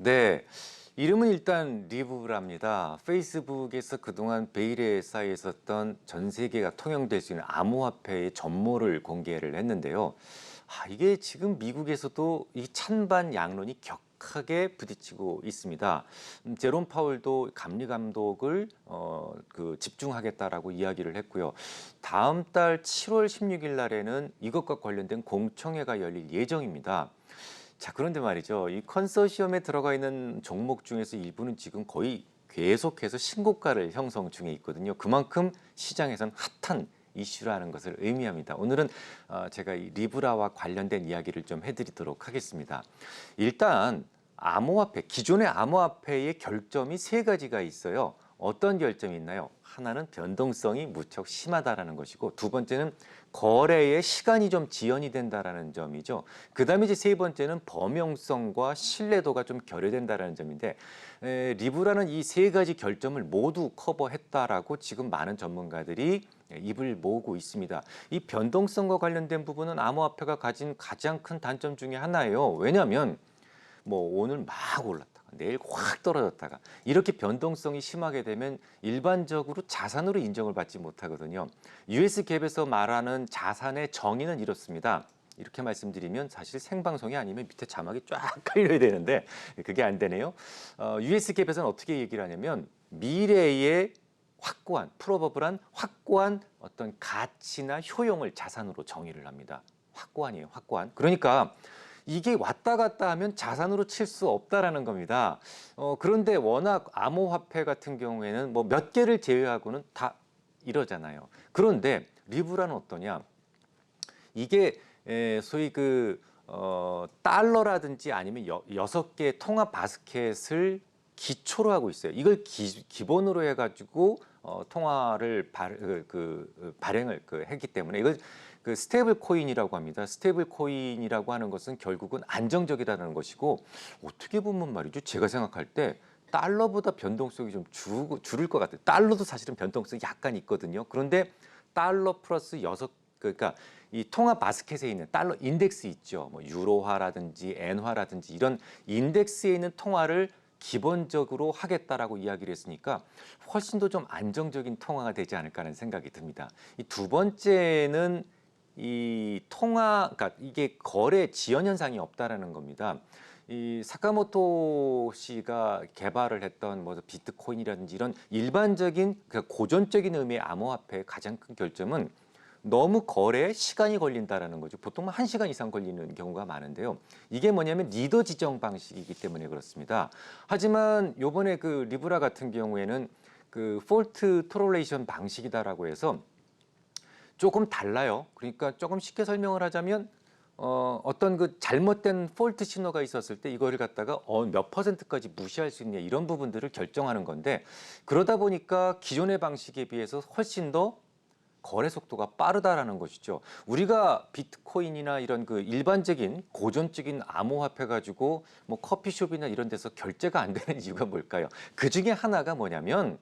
네. 이름은 일단 리브랍니다. 페이스북에서 그동안 베일에 쌓여 있었던 전 세계가 통용될 수 있는 암호화폐의 전모를 공개를 했는데요. 아, 이게 지금 미국에서도 이 찬반 양론이 격하게 부딪히고 있습니다. 음, 제롬 파울도 감리 감독을 어, 그 집중하겠다라고 이야기를 했고요. 다음 달 7월 16일 날에는 이것과 관련된 공청회가 열릴 예정입니다. 자, 그런데 말이죠. 이 컨소시엄에 들어가 있는 종목 중에서 일부는 지금 거의 계속해서 신고가를 형성 중에 있거든요. 그만큼 시장에선 핫한 이슈라는 것을 의미합니다. 오늘은 어, 제가 이 리브라와 관련된 이야기를 좀 해드리도록 하겠습니다. 일단 암호화폐, 기존의 암호화폐의 결점이 세 가지가 있어요. 어떤 결점이 있나요? 하나는 변동성이 무척 심하다라는 것이고 두 번째는 거래에 시간이 좀 지연이 된다라는 점이죠. 그다음에 이제 세 번째는 범용성과 신뢰도가 좀 결여된다라는 점인데 에, 리브라는 이 세 가지 결점을 모두 커버했다라고 지금 많은 전문가들이 입을 모으고 있습니다. 이 변동성과 관련된 부분은 암호화폐가 가진 가장 큰 단점 중에 하나예요. 왜냐하면 뭐 오늘 막 올랐다가 내일 확 떨어졌다가 이렇게 변동성이 심하게 되면 일반적으로 자산으로 인정을 받지 못하거든요. US 갭에서 말하는 자산의 정의는 이렇습니다. 이렇게 말씀드리면 사실 생방송이 아니면 밑에 자막이 쫙 깔려야 되는데 그게 안 되네요. 어, US 갭에서는 어떻게 얘기를 하냐면 미래의 확고한 프로버블한 확고한 어떤 가치나 효용을 자산으로 정의를 합니다. 확고한이에요, 확고한. 그러니까 이게 왔다 갔다 하면 자산으로 칠 수 없다라는 겁니다. 어, 그런데 워낙 암호화폐 같은 경우에는 뭐 몇 개를 제외하고는 다 이러잖아요. 그런데 리브라는 어떠냐? 이게 에, 소위 그 어, 달러라든지 아니면 여, 여섯 개의 통화 바스켓을 기초로 하고 있어요. 이걸 기, 기본으로 해가지고 어, 통화를 발, 그, 그 발행을 그 했기 때문에 이걸 그 스테이블 코인이라고 합니다. 스테이블 코인이라고 하는 것은 결국은 안정적이라는 것이고 어떻게 보면 말이죠. 제가 생각할 때 달러보다 변동성이 좀 주, 줄을 것 같아요. 달러도 사실은 변동성이 약간 있거든요. 그런데 달러 플러스 여섯 그러니까 이 통화 바스켓에 있는 달러 인덱스 있죠. 뭐 유로화라든지 엔화라든지 이런 인덱스에 있는 통화를 기본적으로 하겠다라고 이야기를 했으니까 훨씬 더 좀 안정적인 통화가 되지 않을까 하는 생각이 듭니다. 이 두 번째는 이 통화, 그러니까 이게 거래 지연 현상이 없다라는 겁니다. 이 사카모토 씨가 개발을 했던 뭐 비트코인이라든지 이런 일반적인 그러니까 고전적인 의미의 암호화폐의 가장 큰 결점은 너무 거래에 시간이 걸린다라는 거죠. 보통 한 시간 이상 걸리는 경우가 많은데요. 이게 뭐냐면 리더 지정 방식이기 때문에 그렇습니다. 하지만 요번에 그 리브라 같은 경우에는 그 폴트 트롤레이션 방식이다라고 해서 조금 달라요. 그러니까 조금 쉽게 설명을 하자면 어, 어떤 그 잘못된 폴트 신호가 있었을 때 이거를 갖다가 어, 몇 퍼센트까지 무시할 수 있냐 이런 부분들을 결정하는 건데 그러다 보니까 기존의 방식에 비해서 훨씬 더 거래 속도가 빠르다라는 것이죠. 우리가 비트코인이나 이런 그 일반적인 고전적인 암호화폐 가지고 뭐 커피숍이나 이런 데서 결제가 안 되는 이유가 뭘까요? 그 중에 하나가 뭐냐면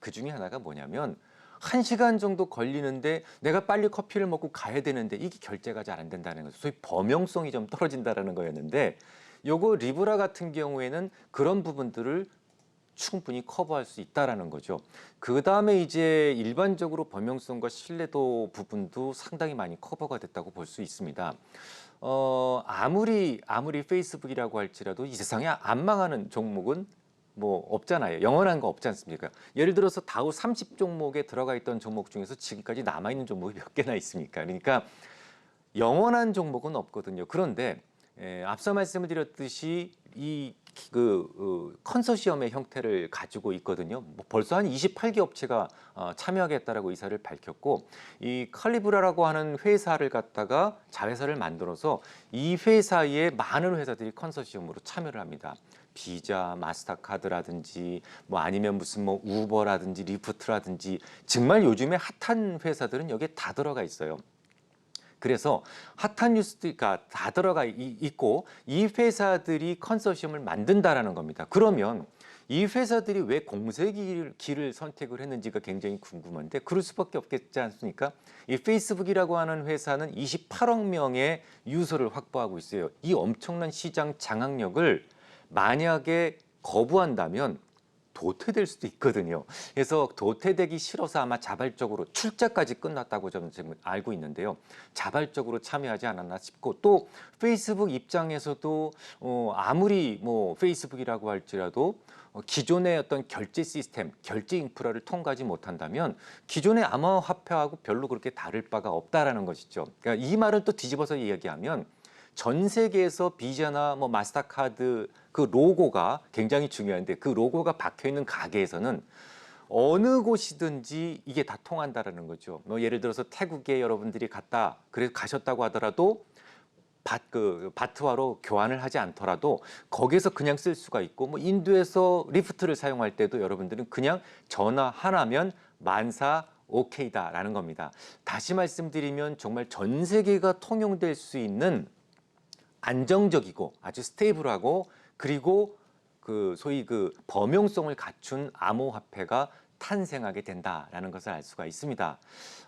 그 중에 하나가 뭐냐면 한 시간 정도 걸리는데 내가 빨리 커피를 먹고 가야 되는데 이게 결제가 잘 안 된다는 거죠. 소위 범용성이 좀 떨어진다라는 거였는데 요거 리브라 같은 경우에는 그런 부분들을 충분히 커버할 수 있다라는 거죠. 그 다음에 이제 일반적으로 범용성과 신뢰도 부분도 상당히 많이 커버가 됐다고 볼 수 있습니다. 어, 아무리 아무리 페이스북이라고 할지라도 이 세상에 안 망하는 종목은 뭐 없잖아요. 영원한 거 없지 않습니까? 예를 들어서 다우 30 종목에 들어가 있던 종목 중에서 지금까지 남아 있는 종목이 몇 개나 있습니까? 그러니까 영원한 종목은 없거든요. 그런데 에, 앞서 말씀을 드렸듯이 이 그 어, 컨소시엄의 형태를 가지고 있거든요. 뭐 벌써 한 28개 업체가 어, 참여하겠다라고 의사를 밝혔고 이 칼리브라라고 하는 회사를 갖다가 자회사를 만들어서 이 회사에 많은 회사들이 컨소시엄으로 참여를 합니다. 비자, 마스터카드라든지 뭐 아니면 무슨 뭐 우버라든지 리프트라든지 정말 요즘에 핫한 회사들은 여기에 다 들어가 있어요. 그래서 핫한 뉴스가 다 들어가 이- 있고 이 회사들이 컨소시엄을 만든다라는 겁니다. 그러면 이 회사들이 왜 공세기를 길을 선택을 했는지가 굉장히 궁금한데 그럴 수밖에 없겠지 않습니까? 이 페이스북이라고 하는 회사는 28억 명의 유저를 확보하고 있어요. 이 엄청난 시장 장악력을 만약에 거부한다면 도태될 수도 있거든요. 그래서 도태되기 싫어서 아마 자발적으로 출자까지 끝났다고 저는 지금 알고 있는데요. 자발적으로 참여하지 않았나 싶고 또 페이스북 입장에서도 어, 아무리 뭐 페이스북이라고 할지라도 어, 기존의 어떤 결제 시스템, 결제 인프라를 통과하지 못한다면 기존의 암호화폐하고 별로 그렇게 다를 바가 없다라는 것이죠. 그러니까 이 말을 또 뒤집어서 이야기하면 전 세계에서 비자나 뭐 마스터카드 그 로고가 굉장히 중요한데 그 로고가 박혀 있는 가게에서는 어느 곳이든지 이게 다 통한다라는 거죠. 뭐 예를 들어서 태국에 여러분들이 갔다 그래 가셨다고 하더라도 바, 그 바트화로 교환을 하지 않더라도 거기에서 그냥 쓸 수가 있고 뭐 인도에서 리프트를 사용할 때도 여러분들은 그냥 전화 하나면 만사 오케이다라는 겁니다. 다시 말씀드리면 정말 전 세계가 통용될 수 있는 안정적이고 아주 스테이블하고 그리고 그 소위 그 범용성을 갖춘 암호화폐가 탄생하게 된다라는 것을 알 수가 있습니다.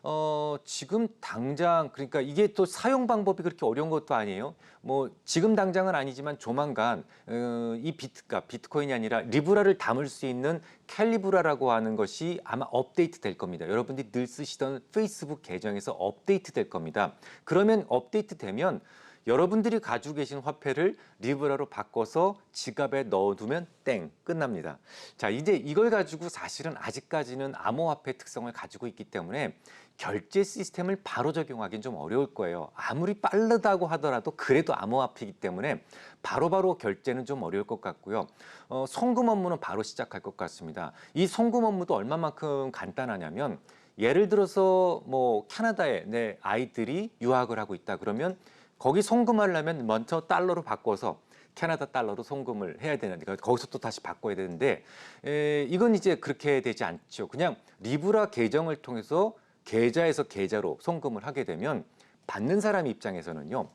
어, 지금 당장 그러니까 이게 또 사용 방법이 그렇게 어려운 것도 아니에요. 뭐 지금 당장은 아니지만 조만간 어, 이 비트가 비트코인이 아니라 리브라를 담을 수 있는 캘리브라라고 하는 것이 아마 업데이트 될 겁니다. 여러분들이 늘 쓰시던 페이스북 계정에서 업데이트 될 겁니다. 그러면 업데이트 되면 여러분들이 가지고 계신 화폐를 리브라로 바꿔서 지갑에 넣어두면 땡 끝납니다. 자 이제 이걸 가지고 사실은 아직까지는 암호화폐 특성을 가지고 있기 때문에 결제 시스템을 바로 적용하기는 좀 어려울 거예요. 아무리 빠르다고 하더라도 그래도 암호화폐이기 때문에 바로바로 결제는 좀 어려울 것 같고요. 어, 송금 업무는 바로 시작할 것 같습니다. 이 송금 업무도 얼마만큼 간단하냐면 예를 들어서 뭐 캐나다에 내 아이들이 유학을 하고 있다 그러면 거기 송금하려면 먼저 달러로 바꿔서 캐나다 달러로 송금을 해야 되는데 거기서 또 다시 바꿔야 되는데 에, 이건 이제 그렇게 되지 않죠. 그냥 리브라 계정을 통해서 계좌에서 계좌로 송금을 하게 되면 받는 사람 입장에서는요.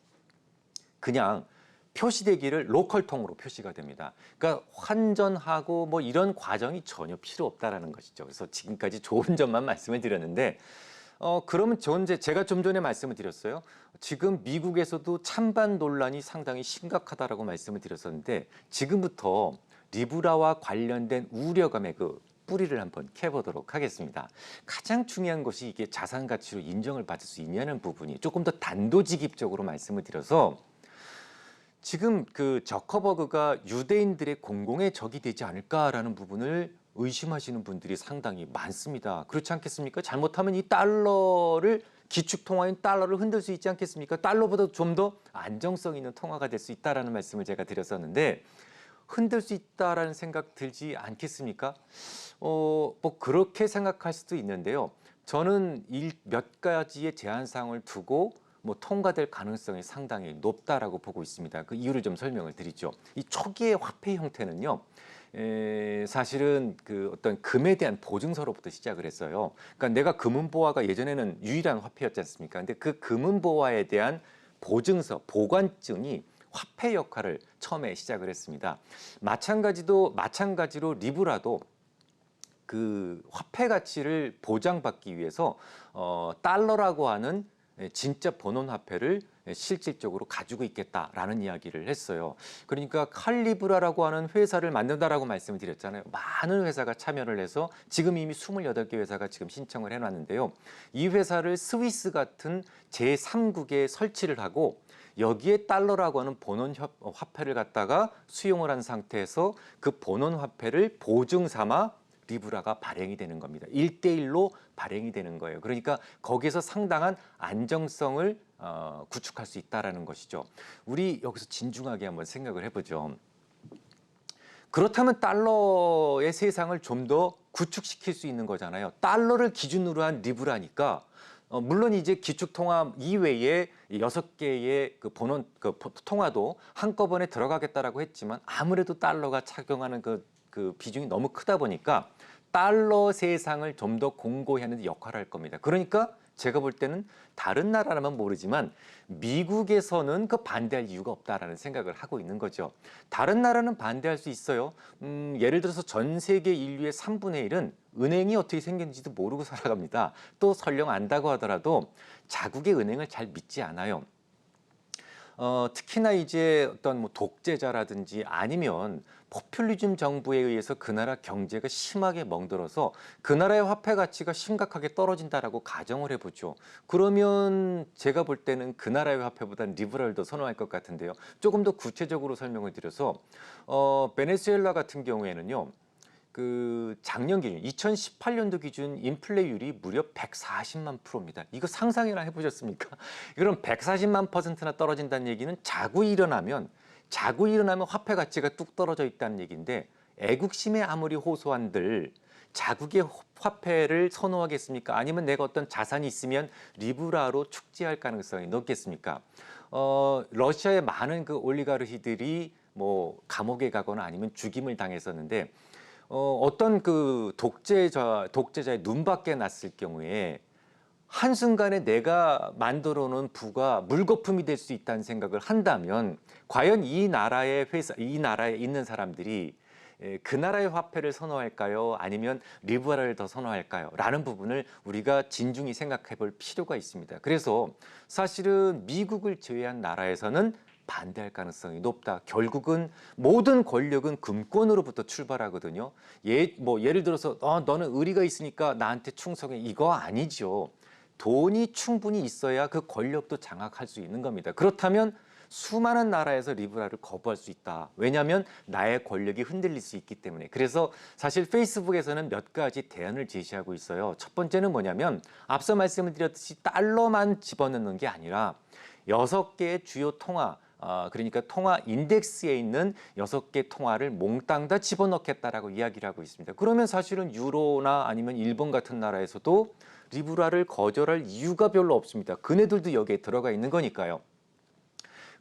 그냥 표시되기를 로컬통으로 표시가 됩니다. 그러니까 환전하고 뭐 이런 과정이 전혀 필요 없다라는 것이죠. 그래서 지금까지 좋은 점만 말씀을 드렸는데 어 그러면 전제 제가 좀 전에 말씀을 드렸어요. 지금 미국에서도 찬반 논란이 상당히 심각하다라고 말씀을 드렸었는데 지금부터 리브라와 관련된 우려감의 그 뿌리를 한번 캐보도록 하겠습니다. 가장 중요한 것이 이게 자산 가치로 인정을 받을 수 있냐는 부분이 조금 더 단도직입적으로 말씀을 드려서 지금 그 저커버그가 유대인들의 공공의 적이 되지 않을까라는 부분을 의심하시는 분들이 상당히 많습니다. 그렇지 않겠습니까? 잘못하면 이 달러를 기축 통화인 달러를 흔들 수 있지 않겠습니까? 달러보다 좀 더 안정성 있는 통화가 될 수 있다라는 말씀을 제가 드렸었는데 흔들 수 있다라는 생각 들지 않겠습니까? 어, 뭐 그렇게 생각할 수도 있는데요. 저는 일, 몇 가지의 제한 사항을 두고 뭐 통과될 가능성이 상당히 높다라고 보고 있습니다. 그 이유를 좀 설명을 드리죠. 이 초기의 화폐 형태는요. 에, 사실은 그 어떤 금에 대한 보증서로부터 시작을 했어요. 그러니까 내가 금은보화가 예전에는 유일한 화폐였지 않습니까? 근데 그 금은보화에 대한 보증서, 보관증이 화폐 역할을 처음에 시작을 했습니다. 마찬가지도 마찬가지로 리브라도 그 화폐 가치를 보장받기 위해서 어, 달러라고 하는 진짜 본원 화폐를 실질적으로 가지고 있겠다라는 이야기를 했어요. 그러니까 칼리브라라고 하는 회사를 만든다라고 말씀을 드렸잖아요. 많은 회사가 참여를 해서 지금 이미 28개 회사가 지금 신청을 해놨는데요. 이 회사를 스위스 같은 제3국에 설치를 하고 여기에 달러라고 하는 본원 화폐를 갖다가 수용을 한 상태에서 그 본원 화폐를 보증 삼아 리브라가 발행이 되는 겁니다. 일대일로 발행이 되는 거예요. 그러니까 거기에서 상당한 안정성을 어, 구축할 수 있다라는 것이죠. 우리 여기서 진중하게 한번 생각을 해보죠. 그렇다면 달러의 세상을 좀 더 구축시킬 수 있는 거잖아요. 달러를 기준으로 한 리브라니까 어, 물론 이제 기축 통화 이외에 여섯 개의 그 번원 그 통화도 한꺼번에 들어가겠다라고 했지만 아무래도 달러가 착용하는 그, 그 비중이 너무 크다 보니까 달러 세상을 좀 더 공고히 하는 역할을 할 겁니다. 그러니까 제가 볼 때는 다른 나라라면 모르지만 미국에서는 그 반대할 이유가 없다라는 생각을 하고 있는 거죠. 다른 나라는 반대할 수 있어요. 음, 예를 들어서 전 세계 인류의 3분의 1은 은행이 어떻게 생겼는지도 모르고 살아갑니다. 또 설령 안다고 하더라도 자국의 은행을 잘 믿지 않아요. 어, 특히나 이제 어떤 뭐 독재자라든지 아니면 포퓰리즘 정부에 의해서 그 나라 경제가 심하게 멍들어서 그 나라의 화폐 가치가 심각하게 떨어진다라고 가정을 해보죠. 그러면 제가 볼 때는 그 나라의 화폐보다는 리브라를 더 선호할 것 같은데요. 조금 더 구체적으로 설명을 드려서 어, 베네수엘라 같은 경우에는요. 그 작년 기준 2018년도 기준 인플레율이 무려 140만 프로입니다. 이거 상상이나 해보셨습니까? 그럼 140만 퍼센트나 떨어진다는 얘기는 자고 일어나면 자고 일어나면 화폐 가치가 뚝 떨어져 있다는 얘기인데 애국심에 아무리 호소한들 자국의 화폐를 선호하겠습니까? 아니면 내가 어떤 자산이 있으면 리브라로 축지할 가능성이 높겠습니까? 어, 러시아의 많은 그 올리가르히들이 뭐 감옥에 가거나 아니면 죽임을 당했었는데 어, 어떤 그 독재자 독재자의 눈밖에 났을 경우에 한순간에 내가 만들어 놓은 부가 물거품이 될 수 있다는 생각을 한다면 과연 이 나라의 회사 이 나라에 있는 사람들이 에, 그 나라의 화폐를 선호할까요? 아니면 리브라를 더 선호할까요? 라는 부분을 우리가 진중히 생각해 볼 필요가 있습니다. 그래서 사실은 미국을 제외한 나라에서는 반대할 가능성이 높다. 결국은 모든 권력은 금권으로부터 출발하거든요. 예, 뭐 예를 들어서 어, 너는 의리가 있으니까 나한테 충성해 이거 아니죠. 돈이 충분히 있어야 그 권력도 장악할 수 있는 겁니다. 그렇다면 수많은 나라에서 리브라를 거부할 수 있다. 왜냐하면 나의 권력이 흔들릴 수 있기 때문에. 그래서 사실 페이스북에서는 몇 가지 대안을 제시하고 있어요. 첫 번째는 뭐냐면 앞서 말씀을 드렸듯이 달러만 집어넣는 게 아니라 여섯 개의 주요 통화 아, 그러니까 통화 인덱스에 있는 여섯 개 통화를 몽땅 다 집어넣겠다라고 이야기를 하고 있습니다. 그러면 사실은 유로나 아니면 일본 같은 나라에서도 리브라를 거절할 이유가 별로 없습니다. 그네들도 여기에 들어가 있는 거니까요.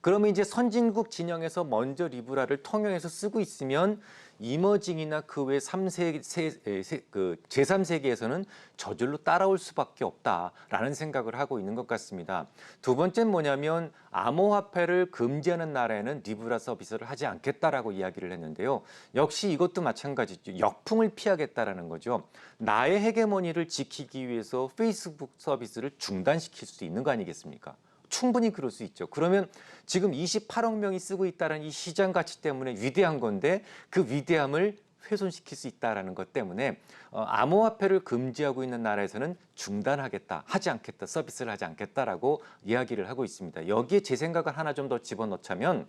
그러면 이제 선진국 진영에서 먼저 리브라를 통용해서 쓰고 있으면 이머징이나 그 외 3세 세, 세, 그 제3세계에서는 저절로 따라올 수밖에 없다라는 생각을 하고 있는 것 같습니다. 두 번째는 뭐냐면 암호화폐를 금지하는 나라에는 리브라 서비스를 하지 않겠다라고 이야기를 했는데요. 역시 이것도 마찬가지죠. 역풍을 피하겠다라는 거죠. 나의 헤게모니를 지키기 위해서 페이스북 서비스를 중단시킬 수 있는 거 아니겠습니까? 충분히 그럴 수 있죠. 그러면 지금 28억 명이 쓰고 있다는 이 시장 가치 때문에 위대한 건데 그 위대함을 훼손시킬 수 있다라는 것 때문에 어, 암호화폐를 금지하고 있는 나라에서는 중단하겠다, 하지 않겠다, 서비스를 하지 않겠다라고 이야기를 하고 있습니다. 여기에 제 생각을 하나 좀 더 집어넣자면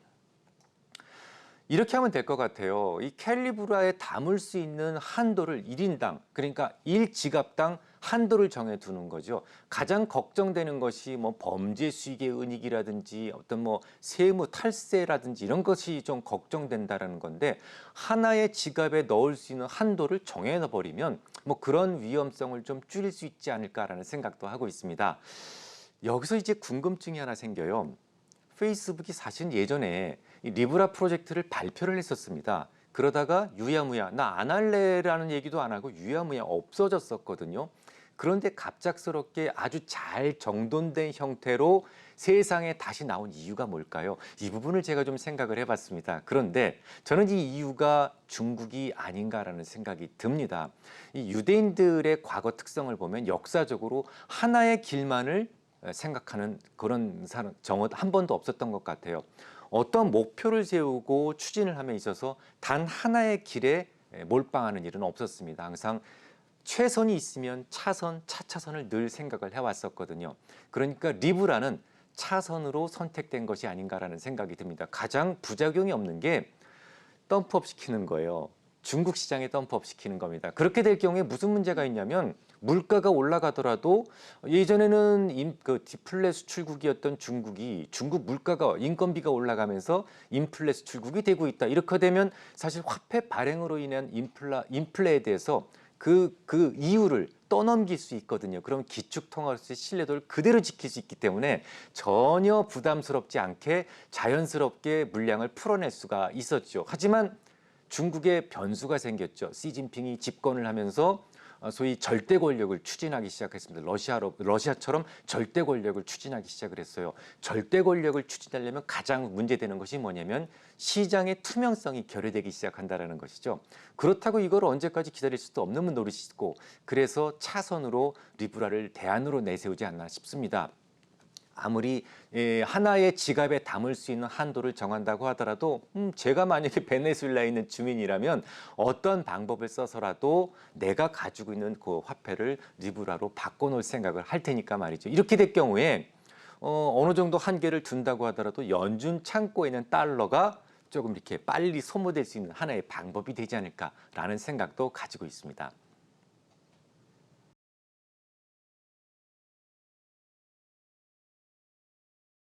이렇게 하면 될 것 같아요. 이 캘리브라에 담을 수 있는 한도를 1인당, 그러니까 1지갑당 한도를 정해 두는 거죠. 가장 걱정되는 것이 뭐 범죄 수익의 은닉이라든지 어떤 뭐 세무 탈세라든지 이런 것이 좀 걱정된다라는 건데 하나의 지갑에 넣을 수 있는 한도를 정해 버리면 뭐 그런 위험성을 좀 줄일 수 있지 않을까라는 생각도 하고 있습니다. 여기서 이제 궁금증이 하나 생겨요. 페이스북이 사실 예전에 이 리브라 프로젝트를 발표를 했었습니다. 그러다가 유야무야 나 안 할래라는 얘기도 안 하고 유야무야 없어졌었거든요. 그런데 갑작스럽게 아주 잘 정돈된 형태로 세상에 다시 나온 이유가 뭘까요? 이 부분을 제가 좀 생각을 해봤습니다. 그런데 저는 이 이유가 중국이 아닌가라는 생각이 듭니다. 이 유대인들의 과거 특성을 보면 역사적으로 하나의 길만을 생각하는 그런 사람 정원 한 번도 없었던 것 같아요. 어떤 목표를 세우고 추진을 함에 있어서 단 하나의 길에 몰빵하는 일은 없었습니다. 항상 최선이 있으면 차선, 차차선을 늘 생각을 해왔었거든요. 그러니까 리브라는 차선으로 선택된 것이 아닌가라는 생각이 듭니다. 가장 부작용이 없는 게 덤프업 시키는 거예요. 중국 시장에 덤프업 시키는 겁니다. 그렇게 될 경우에 무슨 문제가 있냐면 물가가 올라가더라도 예전에는 인, 그 디플레 수출국이었던 중국이 중국 물가가 인건비가 올라가면서 인플레 수출국이 되고 있다. 이렇게 되면 사실 화폐 발행으로 인한 인플라 인플레에 대해서 그, 그 이유를 떠넘길 수 있거든요. 그럼 기축 통화로서의 신뢰도를 그대로 지킬 수 있기 때문에 전혀 부담스럽지 않게 자연스럽게 물량을 풀어낼 수가 있었죠. 하지만 중국에 변수가 생겼죠. 시진핑이 집권을 하면서 어, 소위 절대 권력을 추진하기 시작했습니다. 러시아로 러시아처럼 절대 권력을 추진하기 시작을 했어요. 절대 권력을 추진하려면 가장 문제되는 것이 뭐냐면 시장의 투명성이 결여되기 시작한다라는 것이죠. 그렇다고 이걸 언제까지 기다릴 수도 없는 노릇이고 그래서 차선으로 리브라를 대안으로 내세우지 않나 싶습니다. 아무리 예, 하나의 지갑에 담을 수 있는 한도를 정한다고 하더라도 음, 제가 만약에 베네수엘라에 있는 주민이라면 어떤 방법을 써서라도 내가 가지고 있는 그 화폐를 리브라로 바꿔놓을 생각을 할 테니까 말이죠. 이렇게 될 경우에 어, 어느 정도 한계를 둔다고 하더라도 연준 창고에 있는 달러가 조금 이렇게 빨리 소모될 수 있는 하나의 방법이 되지 않을까라는 생각도 가지고 있습니다.